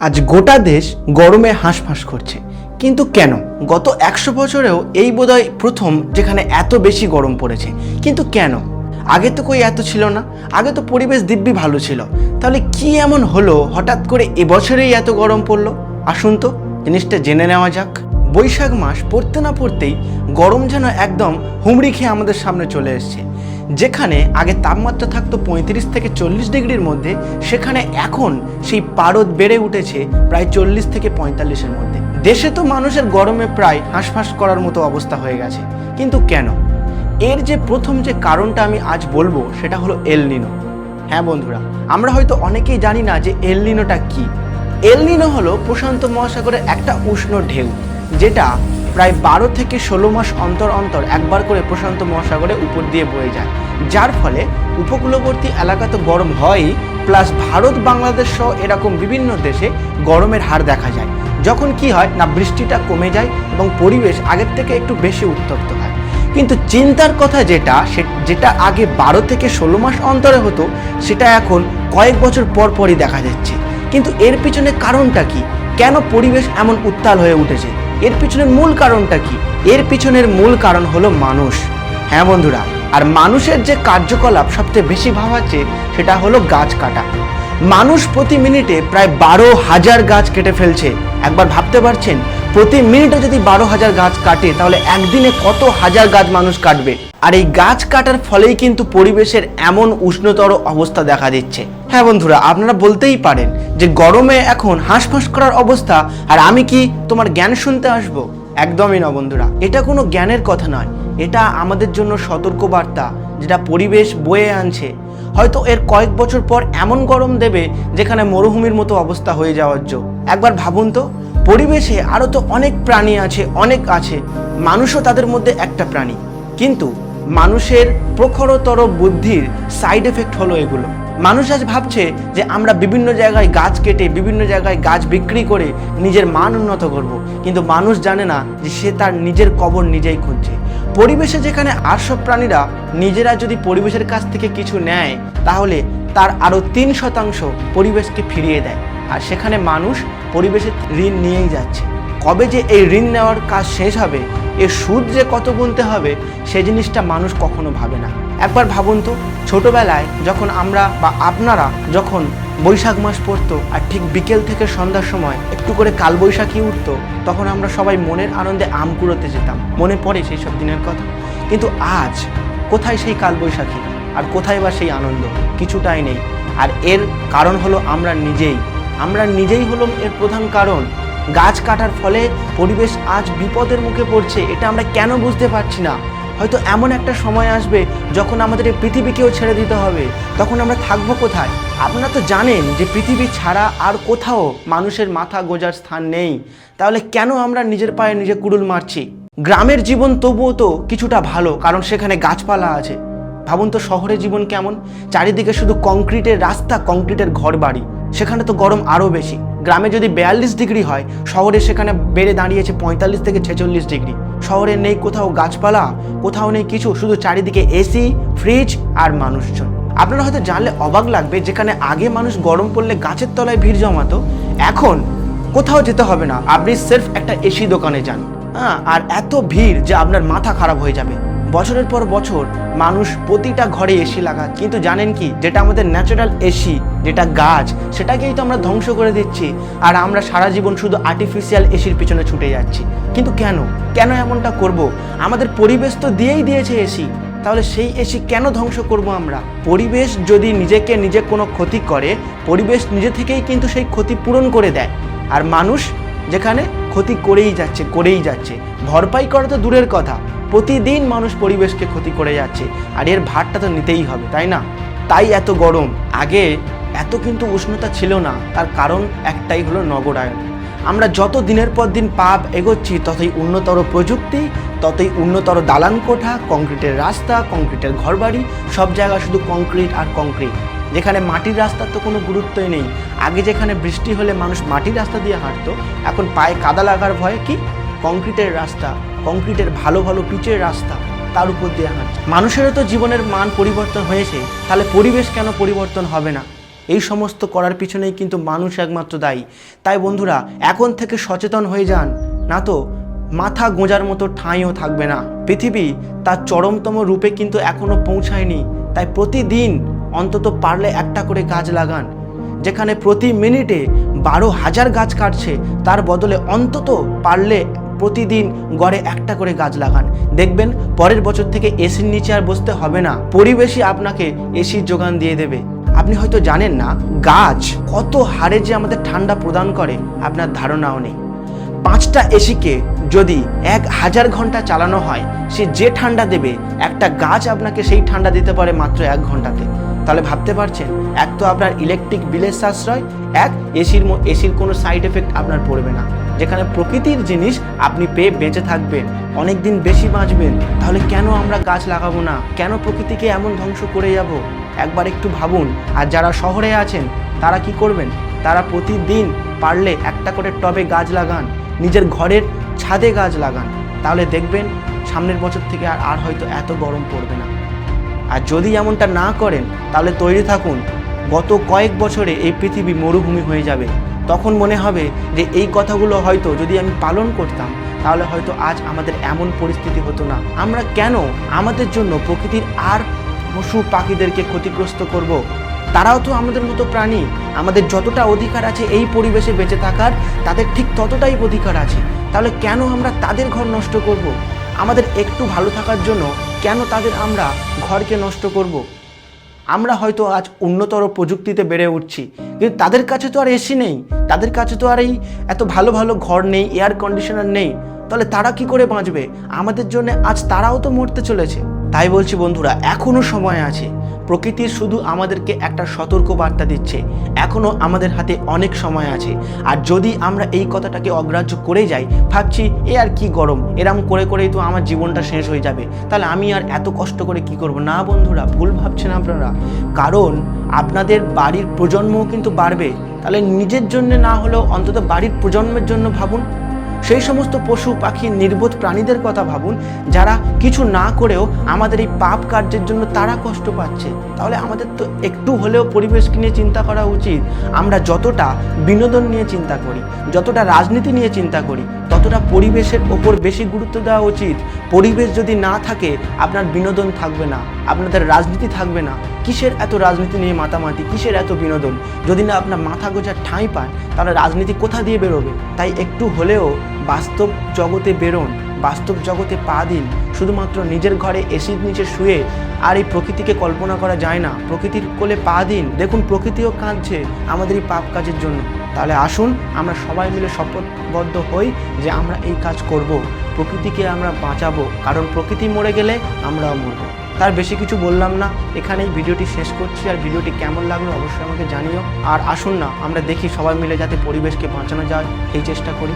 আজ গোটা দেশ গরমে হাঁসফাঁস করছে। কিন্তু কেন? গত একশো বছরেও এই বোধহয় প্রথম যেখানে এত বেশি গরম পড়েছে। কিন্তু কেন? আগে তো কই এত ছিল না। আগে তো পরিবেশ দিব্যি ভালো ছিল। তাহলে কি এমন হলো হঠাৎ করে এবছরেই এত গরম পড়ল? আসুন তো, জিনিসটা জেনে নেওয়া যাক। বৈশাখ মাস পড়তে না পড়তেই গরম যেন একদম হুমড়ি খেয়ে আমাদের সামনে চলে এসছে। যেখানে আগে তাপমাত্রা থাকতো পঁয়ত্রিশ থেকে চল্লিশ ডিগ্রির মধ্যে, সেখানে এখন সেই পারদ বেড়ে উঠেছে প্রায় চল্লিশ থেকে পঁয়তাল্লিশের মধ্যে। দেশে তো মানুষের গরমে প্রায় হাঁসফাঁস করার মতো অবস্থা হয়ে গেছে। কিন্তু কেন? এর যে প্রথম যে কারণটা আমি আজ বলব, সেটা হলো এলনিনো হ্যাঁ বন্ধুরা, আমরা হয়তো অনেকেই জানি না যে এলনিনোটা কি। এলনিনো হলো প্রশান্ত মহাসাগরের একটা উষ্ণ ঢেউ। যেটা প্রায় বারো থেকে ষোলো মাস অন্তর অন্তর একবার করে প্রশান্ত মহাসাগরে উপর দিয়ে বয়ে যায়। যার ফলে উপকূলবর্তী এলাকা তো গরম হয়ই, প্লাস ভারত, বাংলাদেশ সহ এরকম বিভিন্ন দেশে গরমের হার দেখা যায়। যখন কি হয় না বৃষ্টিটা কমে যায় এবং পরিবেশ আগের থেকে একটু বেশি উত্তপ্ত হয়। কিন্তু চিন্তার কথা যেটা, সে- যেটা আগে বারো থেকে ষোলো মাস অন্তরে হতো, সেটা এখন কয়েক বছর পর পরই দেখা যাচ্ছে। কিন্তু এর পিছনে কারণটা কি? কেন পরিবেশ এমন উত্তাল হয়ে উঠেছে? এর পিছনের মূল কারণটা কি? এর পিছনের মূল কারণ হলো মানুষ। হ্যাঁ বন্ধুরা, আর মানুষের যে কার্যকলাপ সবচেয়ে বেশি ভাবাচ্ছে সেটা হলো গাছ কাটা। মানুষ প্রতি মিনিটে প্রায় বারো হাজার গাছ কেটে ফেলছে। একবার ভাবতে পারছেন? প্রতি মিনিটে যদি বারো হাজার গাছ কাটে, তাহলে একদিনে কত হাজার গাছ মানুষ কাটবে? আর এই গাছ কাটার ফলেই কিন্তু পরিবেশের এমন উষ্ণতর অবস্থা দেখা দিচ্ছে। হ্যাঁ বন্ধুরা, আপনারা বলতেই পারেন যে গরমে এখন হাঁসফাঁস করার অবস্থা, আর আমি কি তোমার জ্ঞান শুনতে আসব? একদমই না বন্ধুরা, এটা কোনো জ্ঞানের কথা নয়, এটা আমাদের জন্য সতর্কবার্তা, যেটা পরিবেশ বয়ে আনছে। হয়তো এর কয়েক বছর পর এমন গরম দেবে যেখানে মরুভূমির মতো অবস্থা হয়ে যাওয়ার জো। একবার ভাবুন তো, পরিবেশে আরও তো অনেক প্রাণী আছে, অনেক আছে, মানুষও তাদের মধ্যে একটা প্রাণী। কিন্তু মানুষের প্রখরতর বুদ্ধির সাইড এফেক্ট হলো এগুলো। মানুষ আজ ভাবছে যে আমরা বিভিন্ন জায়গায় গাছ কেটে, বিভিন্ন জায়গায় গাছ বিক্রি করে নিজের মান উন্নত করব। কিন্তু মানুষ জানে না যে সে তার নিজের কবর নিজেই খুঁজছে। পরিবেশে যেখানে আটসব প্রাণীরা নিজেরা যদি পরিবেশের কাছ থেকে কিছু নেয়, তাহলে তার আরও তিন শতাংশ পরিবেশকে ফিরিয়ে দেয়। আর সেখানে মানুষ পরিবেশের ঋণ নিয়েই যাচ্ছে। কবে যে এই ঋণ নেওয়ার কাজ শেষ হবে এর সুদ যে কত গুনতে হবে, সে জিনিসটা মানুষ কখনো ভাবে না। একবার ভাবুন তো, ছোটোবেলায় যখন আমরা বা আপনারা যখন বৈশাখ মাস পড়তো আর ঠিক বিকেল থেকে সন্ধ্যার সময় একটু করে কালবৈশাখী উঠতো, তখন আমরা সবাই মনের আনন্দে আম কুড়োতে যেতাম। মনে পড়ে সেই সব দিনের কথা। কিন্তু আজ কোথায় সেই কালবৈশাখী আর কোথায় বা সেই আনন্দ? কিছুটাই নেই। আর এর কারণ হলো আমরা নিজেই। আমরা নিজেই হলো এর প্রধান কারণ। গাছ কাটার ফলে পরিবেশ আজ বিপদের মুখে পড়ছে, এটা আমরা কেন বুঝতে পারছি না? হয়তো এমন একটা সময় আসবে যখন আমাদের এই পৃথিবীকেও ছেড়ে দিতে হবে। তখন আমরা থাকব কোথায়? আপনারা তো জানেন যে পৃথিবী ছাড়া আর কোথাও মানুষের মাথা গোজার স্থান নেই। তাহলে কেন আমরা নিজের পায়ে নিজে কুড়ুল মারছি? গ্রামের জীবন তবুও তো কিছুটা ভালো, কারণ সেখানে গাছপালা আছে। ভাবুন তো শহরে জীবন কেমন? চারিদিকে শুধু কংক্রিটের রাস্তা, কংক্রিটের ঘর বাড়ি সেখানে তো গরম আরও বেশি। গ্রামে যদি বিয়াল্লিশ ডিগ্রি হয়, শহরে সেখানে বেড়ে দাঁড়িয়েছে পঁয়তাল্লিশ থেকে ছেচল্লিশ ডিগ্রি। শহরে নেই কোথাও গাছপালা, কোথাও নেই কিছু, শুধু চারিদিকে এসি, ফ্রিজ আর মানুষজন। আপনারা হয়তো জানলে অবাক লাগবে, যেখানে আগে মানুষ গরম পড়লে গাছের তলায় ভিড় জমাতো, এখন কোথাও যেতে হবে না। আপনি সেলফ একটা এসি দোকানে যান। হ্যাঁ আর এত ভিড় যে আপনার মাথা খারাপ হয়ে যাবে। বছরের পর বছর মানুষ প্রতিটা ঘরে এসি লাগায়। কিন্তু জানেন কি? যেটা আমাদের ন্যাচারাল এসি যেটা গাছ, সেটাকেই তো আমরা ধ্বংস করে দিচ্ছি। আর আমরা সারা জীবন শুধু আর্টিফিশিয়াল এসির পিছনে ছুটে যাচ্ছি। কিন্তু কেন? কেন এমনটা করব? আমাদের পরিবেশ তো দিয়েই দিয়েছে এসি তাহলে সেই এসি কেন ধ্বংস করব আমরা? পরিবেশ যদি নিজেকে নিজে কোনো ক্ষতি করে, পরিবেশ নিজে থেকেই কিন্তু সেই ক্ষতি পূরণ করে দেয়। আর মানুষ যেখানে ক্ষতি করেই যাচ্ছে করেই যাচ্ছে। ভরপাই করা তো দূরের কথা। প্রতিদিন মানুষ পরিবেশকে ক্ষতি করে যাচ্ছে। আর এর ভারটা তো নিতেই হবে, তাই না? তাই এত গরম। আগে এত কিন্তু উষ্ণতা ছিল না। তার কারণ একটাই হলো নগরায়ন আমরা যত দিনের পর দিন পাপ এগোচ্ছি, ততই উন্নতর প্রযুক্তি, ততই উন্নতর দালান কোঠা, কংক্রিটের রাস্তা, কংক্রিটের ঘরবাড়ি, সব জায়গায় শুধু কংক্রিট আর কংক্রিট। যেখানে মাটির রাস্তার তো কোনো গুরুত্বই নেই। আগে যেখানে বৃষ্টি হলে মানুষ মাটির রাস্তা দিয়ে হাঁটতো, এখন পায়ে কাদা লাগার ভয়ে কি? কংক্রিটের রাস্তা। কংক্রিটের ভালো ভালো পিচের রাস্তা তার উপর দিয়ে হাঁটছে মানুষেরও তো জীবনের মান পরিবর্তন হয়েছে, তাহলে পরিবেশ কেন পরিবর্তন হবে না? এই সমস্ত করার পিছনেই কিন্তু মানুষ একমাত্র দায়ী। তাই বন্ধুরা, এখন থেকে সচেতন হয়ে যান, না তো মাথা গোঁজার মতো ঠাঁইও থাকবে না। পৃথিবী তার চরমতম রূপে কিন্তু এখনও পৌঁছায়নি। তাই প্রতিদিন অন্তত পারলে একটা করে গাছ লাগান, যেখানে প্রতি মিনিটে বারো হাজার গাছ কাটছে, তার বদলে অন্তত পারলে প্রতিদিন গড়ে একটা করে গাছ লাগান। দেখবেন পরের বছর থেকে এসির নিচে আর বসতে হবে না। পরিবেশই আপনাকে এসির যোগান দিয়ে দেবে। আপনি হয়তো জানেন না, গাছ কত হারে যে আমাদের ঠান্ডা প্রদান করে, আপনার ধারণাও নেই। পাঁচটা এসিকে যদি এক হাজার ঘণ্টা চালানো হয়, সে যে ঠান্ডা দেবে, একটা গাছ আপনাকে সেই ঠান্ডা দিতে পারে মাত্র এক ঘন্টাতে। তাহলে ভাবতে পারছেন? এক তো আপনার ইলেকট্রিক বিলের সাশ্রয়, এক এসির এসির কোনো সাইড এফেক্ট আপনার পড়বে না। যেখানে প্রকৃতির জিনিস আপনি পেয়ে বেঁচে থাকবেন অনেক দিন বেশি বাঁচবেন, তাহলে কেন আমরা গাছ লাগাবো না? কেন প্রকৃতিকে এমন ধ্বংস করে যাব? একবার একটু ভাবুন, আর যারা শহরে আছেন, তারা কি করবেন? তারা প্রতিদিন পারলে একটা করে টবে গাছ লাগান, নিজের ঘরের ছাদে গাছ লাগান, তাহলে দেখবেন সামনের বছর থেকে আর আর হয়তো এত গরম পড়বে না। আর যদি এমনটা না করেন, তাহলে তৈরি থাকুন, গত কয়েক বছরে এই পৃথিবী মরুভূমি হয়ে যাবে। তখন মনে হবে যে এই কথাগুলো হয়তো যদি আমি পালন করতাম, তাহলে হয়তো আজ আমাদের এমন পরিস্থিতি হতো না আমরা কেন আমাদের জন্য প্রকৃতির আর পশু পাখিদেরকে ক্ষতিগ্রস্ত করব। তারাও তো আমাদের মতো প্রাণী আমাদের যতটা অধিকার আছে এই পরিবেশে বেঁচে থাকার, তাদের ঠিক ততটাই অধিকার আছে তাহলে কেন আমরা তাদের ঘর নষ্ট করব। আমাদের একটু ভালো থাকার জন্য কেন তাদের আমরা ঘরকে নষ্ট করব। আমরা হয়তো আজ উন্নতর প্রযুক্তিতে বেড়ে উঠছি, কিন্তু তাদের কাছে তো আর এসি নেই, তাদের কাছে তো আর এই এত ভালো ভালো ঘর নেই এয়ার কন্ডিশনার নেই, তাহলে তারা কি করে বাঁচবে? আমাদের জন্য আজ তারাও তো মরতে চলেছে। তাই বলছি বন্ধুরা এখনও সময় আছে। প্রকৃতির শুধু আমাদেরকে একটা সতর্ক বার্তা দিচ্ছে। এখনও আমাদের হাতে অনেক সময় আছে। আর যদি আমরা এই কথাটাকে অগ্রাহ্য করে যাই, ভাবছি, এ আর কি গরম? এরম করে করেই তো আমার জীবনটা শেষ হয়ে যাবে। তাহলে আমি আর এত কষ্ট করে কি করব? না বন্ধুরা, ভুল ভাবছেন আপনারা। কারণ আপনাদের বাড়ির প্রজন্মও কিন্তু বাড়বে। তাহলে নিজের জন্য না হলেও অন্তত বাড়ির প্রজন্মের জন্য ভাবুন। সেই সমস্ত পশু, পাখি, নির্বোধ প্রাণীদের কথা ভাবুন, যারা কিছু না করেও আমাদের এই পাপ কার্যের জন্য তারা কষ্ট পাচ্ছে। তাহলে আমাদের তো একটু হলেও পরিবেশকে নিয়ে চিন্তা করা উচিত। আমরা যতটা বিনোদন নিয়ে চিন্তা করি, যতটা রাজনীতি নিয়ে চিন্তা করি, ততটা পরিবেশের ওপর বেশি গুরুত্ব দেওয়া উচিত। পরিবেশ যদি না থাকে, আপনার বিনোদন থাকবে না, আপনাদের রাজনীতি থাকবে না। কিসের এত রাজনীতি নিয়ে মাতামাতি? কিসের এত বিনোদন? যদি না আপনার মাথা গোজার ঠাঁই পান, তাহলে রাজনীতি কোথা দিয়ে বেরোবে? তাই একটু হলেও বাস্তব জগতে বেরোন, বাস্তব জগতে পা দিন। শুধুমাত্র নিজের ঘরে এসির নিচে শুয়ে আর এই প্রকৃতিকে কল্পনা করা যায় না। প্রকৃতির কোলে পা দিন। দেখুন, প্রকৃতিও কাঁদছে আমাদের এই পাপ কাজের জন্য। তাহলে আসুন, আমরা সবাই মিলে শপথবদ্ধ হই যে আমরা এই কাজ করব। প্রকৃতিকে আমরা বাঁচাবো। কারণ প্রকৃতি মরে গেলে আমরাও মরবো। তার বেশি কিছু বললাম না। এখানেই ভিডিওটি শেষ করছি আর ভিডিওটি কেমন লাগল অবশ্যই আমাকে জানিও। আর আসুন না, আমরা দেখি সবাই মিলে যাতে পরিবেশকে বাঁচানো যায়, এই চেষ্টা করি।